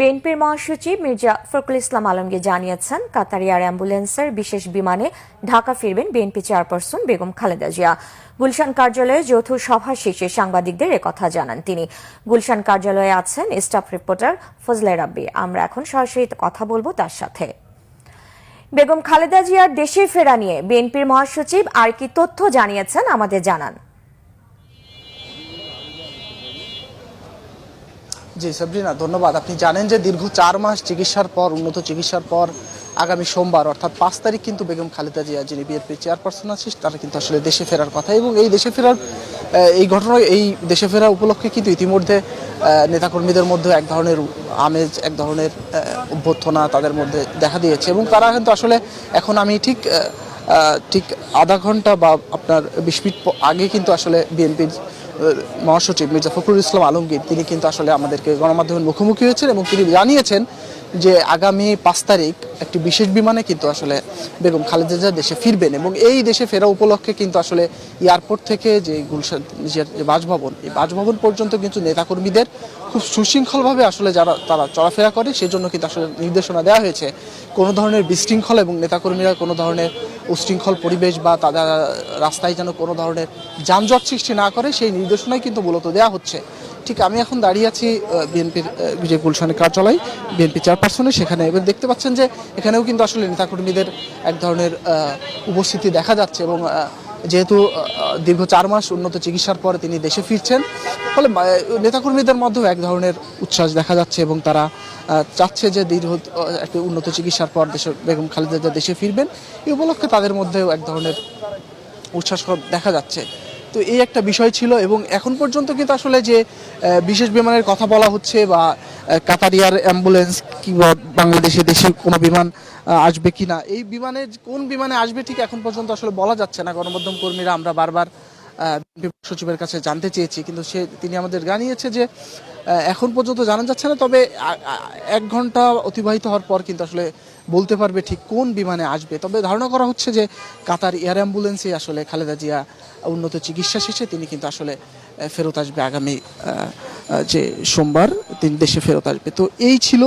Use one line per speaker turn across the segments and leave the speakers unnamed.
বিএনপির মহাসচিব মির্জা ফখরুল ইসলাম আলমগীর জানিয়েছেন, কাতার এয়ার অ্যাম্বুলেন্সের বিশেষ বিমানে ঢাকা ফিরবেন বিএনপি চেয়ারপারসন বেগম খালেদা জিয়া। গুলশান কার্যালয়ে যৌথ সভা শেষে সাংবাদিকদের একথা জানান তিনি। গুলশান কার্যালয়ে আছেন স্টাফ রিপোর্টার ফজলে রাব্বি। আমরা এখন সরাসরি কথা বলব তার সাথে। বেগম খালেদা জিয়ার দেশে ফেরা নিয়ে বিএনপির মহাসচিব আর কি তথ্য জানিয়েছেন আমাদের জানান।
জি, সাবরিনা, ধন্যবাদ। আপনি জানেন যে দীর্ঘ চার মাস চিকিৎসার পর, উন্নত চিকিৎসার পর আগামী সোমবার, অর্থাৎ পাঁচ তারিখ কিন্তু বেগম খালেদা জিয়া, যিনি বিএনপির চেয়ারপারসন আছে তারা কিন্তু আসলে দেশে ফেরার কথা এবং এই দেশে ফেরার এই ঘটনা, এই দেশে ফেরা উপলক্ষে কিন্তু ইতিমধ্যে নেতাকর্মীদের মধ্যে এক ধরনের আমেজ, এক ধরনের অভ্যর্থনা তাদের মধ্যে দেখা দিয়েছে এবং তারা কিন্তু আসলে, এখন আমি ঠিক ঠিক আধা ঘণ্টা বা আপনার বিশ মিনিট আগে কিন্তু আসলে বিএনপির মহাসচিব মির্জা ফখরুল ইসলাম আলমগীর, তিনি কিন্তু আসলে আমাদেরকে গণমাধ্যমের মুখোমুখি হয়েছেন এবং তিনি জানিয়েছেন যে আগামী পাঁচ তারিখ একটি বিশেষ বিমানে কিন্তু আসলে বেগম খালেদা দেশে ফিরবেন এবং এই দেশে ফেরা উপলক্ষে কিন্তু আসলে এয়ারপোর্ট থেকে যে গুলশান, যে বাসভবন, এই বাসভবন পর্যন্ত কিন্তু নেতাকর্মীদের খুব সুশৃঙ্খলভাবে আসলে যারা, তারা চলাফেরা করে সেজন্য কিন্তু আসলে নির্দেশনা দেওয়া হয়েছে। কোনো ধরনের বিশৃঙ্খল এবং নেতাকর্মীরা কোনো ধরনের উশৃঙ্খল পরিবেশ বা তাদের রাস্তায় যেন কোনো ধরনের যানজট সৃষ্টি না করে সেই নির্দেশনাই কিন্তু মূলত দেওয়া হচ্ছে। ঠিক আমি এখন দাঁড়িয়ে আছি বিএনপির যে গুলশানের কার্যালয়, বিএনপি চেয়ারপারসনের সেখানে এবার দেখতে পাচ্ছেন যে এখানেও কিন্তু আসলে নেতাকর্মীদের এক ধরনের উপস্থিতি দেখা যাচ্ছে এবং যেহেতু দীর্ঘ চার মাস উন্নত চিকিৎসার পরে তিনি দেশে ফিরছেন, ফলে নেতাকর্মীদের মধ্যেও এক ধরনের উচ্ছ্বাস দেখা যাচ্ছে এবং তারা চাচ্ছে যে দীর্ঘ একটি উন্নত চিকিৎসার পর দেশে বেগম খালেদা দেশে ফিরবেন। এই উপলক্ষে তাদের মধ্যেও এক ধরনের উচ্ছ্বাস দেখা যাচ্ছে। তো এই একটা বিষয় ছিল এবং এখন পর্যন্ত কিন্তু আসলে যে বিশেষ বিমানের কথা বলা হচ্ছে বা কাতারিয়ার অ্যাম্বুলেন্স কিংবা বাংলাদেশে দেশে কোনো বিমান আসবে কি না এই বিমানে কোন বিমানে আসবে ঠিক এখন পর্যন্ত আসলে বলা যাচ্ছে না। গণমাধ্যম কর্মীরা আমরা বারবার সচিবের কাছে জানতে চেয়েছি, কিন্তু সে, তিনি আমাদের জানিয়েছে যে এখন পর্যন্ত জানা যাচ্ছে না, তবে এক ঘণ্টা অতিবাহিত হওয়ার পর কিন্তু আসলে বলতে পারবে ঠিক কোন বিমানে আসবে। তবে ধারণা করা হচ্ছে যে কাতার এয়ার অ্যাম্বুলেন্সে আসলে খালেদা জিয়া উন্নত চিকিৎসা শেষে তিনি কিন্তু আসলে ফেরত আসবে আগামী যে সোমবার তিনি দেশে ফেরত আসবে। তো এই ছিল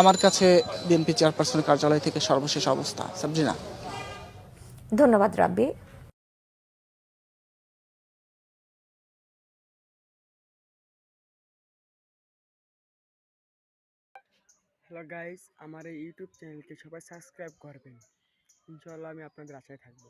আমার কাছে বিএনপি চেয়ারপারসনের কার্যালয় থেকে সর্বশেষ অবস্থা। সাবজিনা
ধন্যবাদ রাব্বি।
হ্যালো গাইস আমার এই ইউটিউব চ্যানেলকে সবাই সাবস্ক্রাইব করবেন। ইনশাল্লাহ আমি আপনাদের আশায় থাকব।